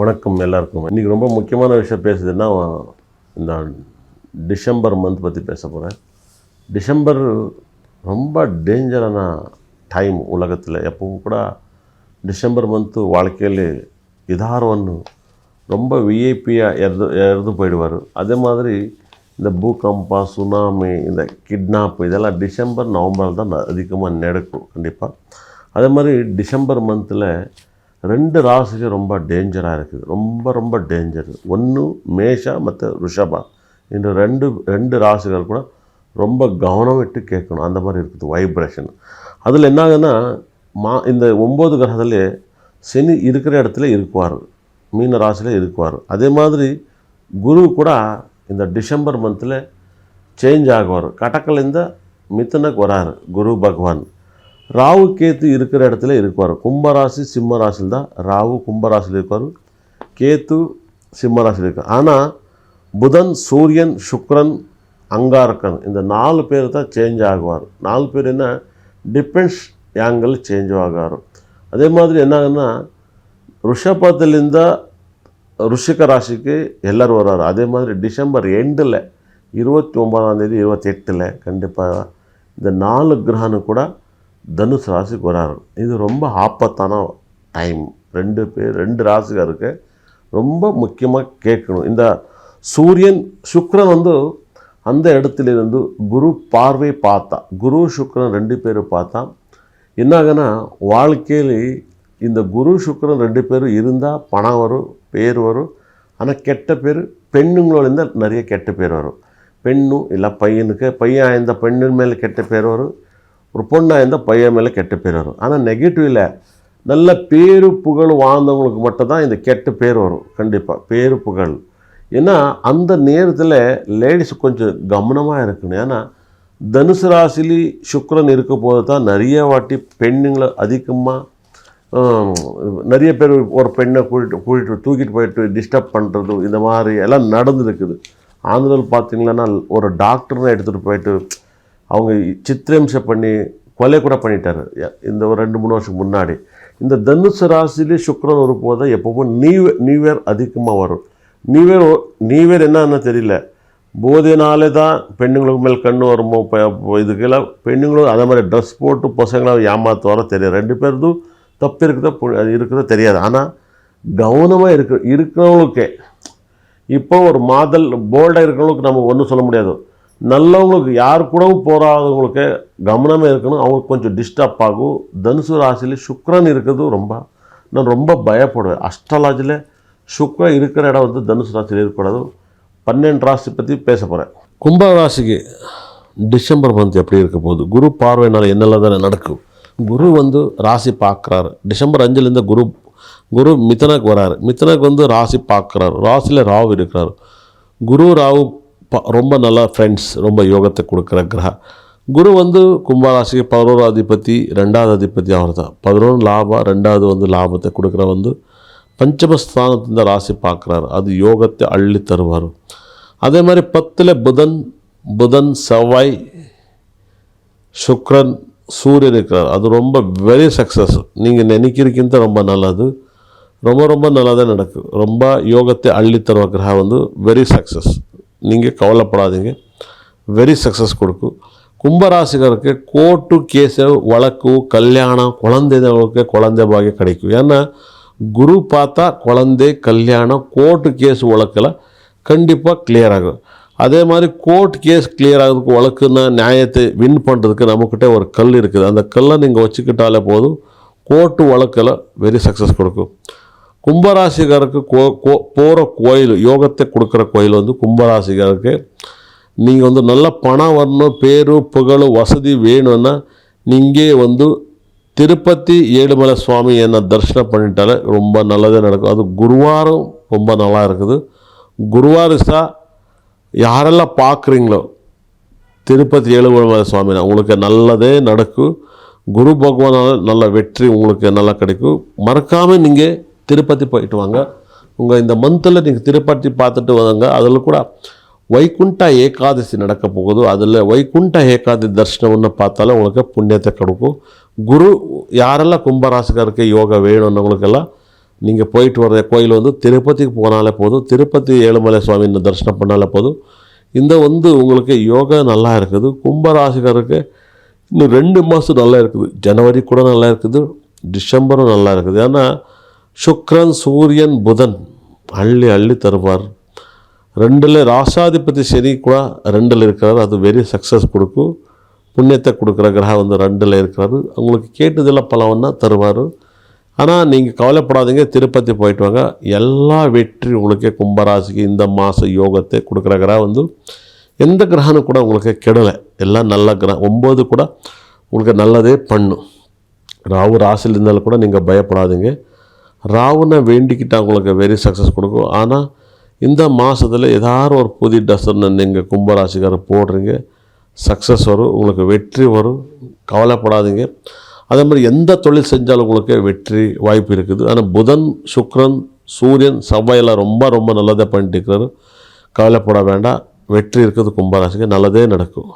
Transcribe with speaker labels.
Speaker 1: வணக்கம் எல்லாருக்கும். இன்றைக்கி ரொம்ப முக்கியமான விஷயம் பேசுதுன்னா இந்த டிசம்பர் மந்த் பற்றி பேச போகிறேன் டிசம்பர் ரொம்ப டேஞ்சரான டைம் உலகத்தில். எப்போவும் கூட டிசம்பர் மந்த்து வாழ்க்கையில் ஏதாவது ரொம்ப விஐபியாக இறந்து இறந்து போயிடுவார். அதே மாதிரி இந்த பூகம்பம் சுனாமி இந்த கிட்னாப் இதெல்லாம் டிசம்பர் நவம்பரில் தான் அதிகமாக நடக்கும் கண்டிப்பாக அதே மாதிரி டிசம்பர் மந்தில் ரெண்டு ராசிக்கு ரொம்ப டேஞ்சராக இருக்குது. ரொம்ப ரொம்ப டேஞ்சர் ஒன்று மேஷா மற்ற ரிஷபா. இந்த ரெண்டு ரெண்டு ராசிகள் கூட ரொம்ப கவனம் விட்டு கேட்கணும். அந்த மாதிரி இருக்குது வைப்ரேஷன் அதில் என்ன ஆகுதுன்னா மா இந்த ஒம்பது கிரகத்திலே சனி இருக்கிற இடத்துல இருக்குவார். மீன ராசியில் இருக்குவார். அதே மாதிரி குரு கூட இந்த டிசம்பர் மந்தில் சேஞ்ச் ஆகுவார். கடக்கலேருந்து மித்தனுக்கு வராரு. குரு பகவான். ராகு கேத்து இருக்கிற இடத்துல இருப்பார். கும்பராசி சிம்ம ராசியில் தான் ராகு கும்பராசியில் இருப்பார். கேத்து சிம்மராசியில் இருக்கார். ஆனால் புதன் சூரியன் சுக்ரன் அங்காரக்கன் இந்த நாலு பேர் தான் சேஞ்ச் ஆகுவார். நாலு பேர் என்ன? டிபெண்ட்ஸ் ஆங்கிள் சேஞ்ச் ஆகுவார் அதே மாதிரி என்னாகுன்னா ரிஷபத்துலேருந்து ருஷிக ராசிக்கு எல்லோரும் வர்றாரு அதே மாதிரி டிசம்பர் எண்டில் இருபத்தி ஒம்பதாம் தேதி இருபத்தி எட்டில் கண்டிப்பாக இந்த நாலு கிரகனும் கூட தனுஷ் ராசிக்கு வராரு. இது ரொம்ப ஆபத்தான டைம் ரெண்டு பேர் ரெண்டு ராசிக்காருக்கு ரொம்ப முக்கியமாக கேட்கணும். இந்த சூரியன் சுக்ரன் வந்து அந்த இடத்துலேருந்து குரு பார்வை பார்த்தா குரு சுக்ரன் ரெண்டு பேரும் பார்த்தா என்னாகன்னா வாழ்க்கையில் இந்த குரு சுக்ரன் ரெண்டு பேரும் இருந்தால் பணம் வரும் பேர் வரும். ஆனால் கெட்ட பேர் பெண்ணுங்களோட இருந்தால் நிறைய கெட்ட பேர் வரும். பெண்ணும் இல்லை பையனுக்கு பையன் இந்த பெண்ணின் மேலே கெட்ட பேர் வரும். ஒரு பொண்ணாக இருந்தால் பையன் மேலே கெட்ட பேர் வரும். ஆனால் நெகட்டிவில் நல்ல பேரு புகழ் வாழ்ந்தவங்களுக்கு மட்டும்தான் இந்த கெட்ட பேர் வரும். கண்டிப்பாக பேரு புகழ். ஏன்னா அந்த நேரத்தில் லேடிஸ் கொஞ்சம் கவனமாக இருக்கணும். ஏன்னா தனுசு ராசிலி சுக்கரன் இருக்க போது தான் நிறைய வாட்டி பெண்ணுங்களை அதிகமாக நிறைய பேர் ஒரு பெண்ணை கூட்டிட்டு கூட்டிட்டு தூக்கிட்டு போயிட்டு டிஸ்டர்ப் பண்ணுறது இந்த மாதிரி எல்லாம் நடந்துருக்குது. ஆந்திராவில் பார்த்தீங்கன்னா ஒரு டாக்டர்னு எடுத்துகிட்டு போயிட்டு அவங்க சித்திரம்சம் பண்ணி கொலை கூட பண்ணிட்டார். இந்த ஒரு ரெண்டு மூணு வருஷம் முன்னாடி. இந்த தனுசு ராசிலே ஒரு வரும்போது எப்பவும் நியூ நியூ இயர் அதிகமாக வரும். நியூ இயர் நியூ இயர் என்னன்னு தெரியல. போதையினாலே தான் பெண்ணுங்களுக்கு மேல் கண்ணு வருமோ இப்போ இதுக்கெல்லாம் பெண்ணுங்களும் அதே மாதிரி ட்ரெஸ் போட்டு பசங்களாம் ஏமாற்ற வர தெரியாது. ரெண்டு பேருந்தும் தப்பு இருக்குதோ அது இருக்குதோ தெரியாது. ஆனால் கவனமாக இருக்கு இருக்கிறவங்களுக்கே. இப்போ ஒரு மாதல் போல்டாக இருக்கிறவங்களுக்கு நம்ம ஒன்றும் சொல்ல முடியாது. நல்லவங்களுக்கு யார் கூடவும் போகாதவங்களுக்கு கவனமாக இருக்கணும். அவங்களுக்கு கொஞ்சம் டிஸ்டர்ப் ஆகும். தனுசு ராசியில் சுக்ரன் இருக்கிறது ரொம்ப நான் ரொம்ப பயப்படுவேன். அஸ்ட்ராலஜியில் சுக்ரன் இருக்கிற இடம் வந்து தனுசு ராசியில் இருக்கக்கூடாது. பன்னெண்டு ராசி பற்றி பேச போகிறேன் கும்ப ராசிக்கு டிசம்பர் மந்த் எப்படி இருக்க போகுது? குரு பார்வையினால் என்னெல்லாம் தானே நடக்கும்? குரு வந்து ராசி பார்க்குறாரு. டிசம்பர் அஞ்சுலேருந்து குரு குரு மித்தனுக்கு வராரு. மித்தனுக்கு வந்து ராசி பார்க்குறாரு. ராசியில் ராவ் இருக்கிறார். குரு ராவு ரொம்ப நல்லா ஃப்ரெண்ட்ஸ் ரொம்ப யோகத்தை கொடுக்குற கிரக குரு வந்து கும்பராசிக்கு பதினோரு அதிபதி ரெண்டாவது அதிபதி அவர் தான் பதினொன்று லாபம் ரெண்டாவது வந்து லாபத்தை கொடுக்குற வந்து பஞ்சமஸ்தானத்தின் ராசி பார்க்குறாரு. அது யோகத்தை அள்ளி தருவார். அதே மாதிரி பத்தில் புதன் புதன் செவ்வாய் சுக்ரன் சூரியன் இருக்கிறார். அது ரொம்ப வெரி சக்ஸஸ் நீங்கள் நினைக்கிறதுக்கிಂತ ரொம்ப நல்லது. ரொம்ப ரொம்ப நல்லதாக நடக்கும் ரொம்ப யோகத்தை அள்ளித்தருவ கிரகம் வந்து வெரி சக்ஸஸ் நீங்கள் கவலைப்படாதீங்க. வெரி சக்ஸஸ் கொடுக்கும். கும்பராசிகருக்கு கோர்ட்டு கேஸு வழக்கு கல்யாணம் குழந்தைகளுக்கு குழந்தை பாக்கியம் கிடைக்கும். ஏன்னா குரு பார்த்தா குழந்தை கல்யாணம் கோர்ட்டு கேஸ் வழக்கில் கண்டிப்பாக கிளியர் ஆகும். அதே மாதிரி கோர்ட் கேஸ் கிளியர் ஆகிறதுக்கு வழக்குன்னா நியாயத்தை வின் பண்ணுறதுக்கு நம்மக்கிட்ட ஒரு கல் இருக்குது. அந்த கல்லை நீங்கள் வச்சுக்கிட்டாலே போதும். கோர்ட்டு வழக்கில் வெரி சக்ஸஸ் கொடுக்கும். கும்பராசிகாருக்கு கோ கோ போகிற கோயில் யோகத்தை கொடுக்குற கோயில் வந்து கும்பராசிகாருக்கு நீங்கள் வந்து நல்ல பணம் வரணும் பேரு புகழ் வசதி வேணும்னா நீங்கள் வந்து திருப்பதி ஏழுமலை சுவாமி என்ன தரிசனம் பண்ணிட்டாலே ரொம்ப நல்லதே நடக்கும். அது குருவாரம் ரொம்ப நல்லா இருக்குது. குருவாரிசா யாரெல்லாம் பார்க்குறீங்களோ திருப்பதி ஏழுமலை சுவாமி உங்களுக்கு நல்லதே நடக்கும். குரு பகவானால் நல்ல வெற்றி உங்களுக்கு நல்லா கிடைக்கும். மறக்காமல் நீங்கள் திருப்பதி போயிட்டு வாங்க. உங்கள் இந்த மந்தில் நீங்கள் திருப்பதி பார்த்துட்டு வாங்க. அதில் கூட வைகுண்ட ஏகாதசி நடக்க போகுது. அதில் வைகுண்ட ஏகாதசி தரிசனம்னு பார்த்தாலும் உங்களுக்கு புண்ணியத்தை கொடுக்கும். குரு யாரெல்லாம் கும்பராசிக்காருக்கு யோகா வேணும்னவங்களுக்கெல்லாம் நீங்கள் போயிட்டு வர கோயில் வந்து திருப்பதிக்கு போனாலே போதும். திருப்பதி ஏழுமலை சுவாமி தரிசனம் பண்ணாலே போதும். இந்த வந்து உங்களுக்கு யோகா நல்லா இருக்குது. கும்பராசிக்காரருக்கு இன்னும் ரெண்டு மாதம் நல்லா இருக்குது. ஜனவரி கூட நல்லா இருக்குது. டிசம்பரும் நல்லா இருக்குது. ஏன்னா சுக்ரன் சூரியன் புதன். அள்ளி அள்ளி தருவார். ரெண்டில் ராசாதிபதி சனி கூட ரெண்டில் இருக்கிறார். அது வெரி சக்ஸஸ் கொடுக்கும். புண்ணியத்தை கொடுக்குற கிரகம் வந்து ரெண்டில் இருக்கிறாரு. உங்களுக்கு கேட்டதில் பலவன்னா தருவார். ஆனால் நீங்கள் கவலைப்படாதீங்க. திருப்பதி போயிட்டு வாங்க. எல்லா வெற்றி உங்களுக்கு கும்பராசிக்கு இந்த மாத யோகத்தை கொடுக்குற கிரகம் வந்து எந்த கிரகனும் கூட உங்களுக்கு கெடலை. எல்லாம் நல்ல கிரகம் ஒம்பது கூட உங்களுக்கு நல்லதே பண்ணும். ராகு ராசியில் இருந்தாலும் கூட நீங்கள் பயப்படாதீங்க. ராவுனை வேண்டிக்கிட்டால் உங்களுக்கு வெரி சக்ஸஸ் கொடுக்கும். ஆனால் இந்த மாதத்தில் ஏதாவது ஒரு புது ட்ரெஸ் நீங்கள் கும்பராசிக்காரர் போடுறீங்க சக்ஸஸ் வரும் உங்களுக்கு வெற்றி வரும் கவலைப்படாதீங்க. அதே மாதிரி எந்த தொழில் செஞ்சாலும் உங்களுக்கு வெற்றி வாய்ப்பு இருக்குது. ஆனால் புதன் சுக்ரன் சூரியன் செவ்வாயெல்லாம் ரொம்ப ரொம்ப நல்லதாக பண்ணிட்டு இருக்கிறாரு. கவலைப்பட வேண்டாம். வெற்றி இருக்கிறது கும்பராசிக்கு. நல்லதே நடக்கும்.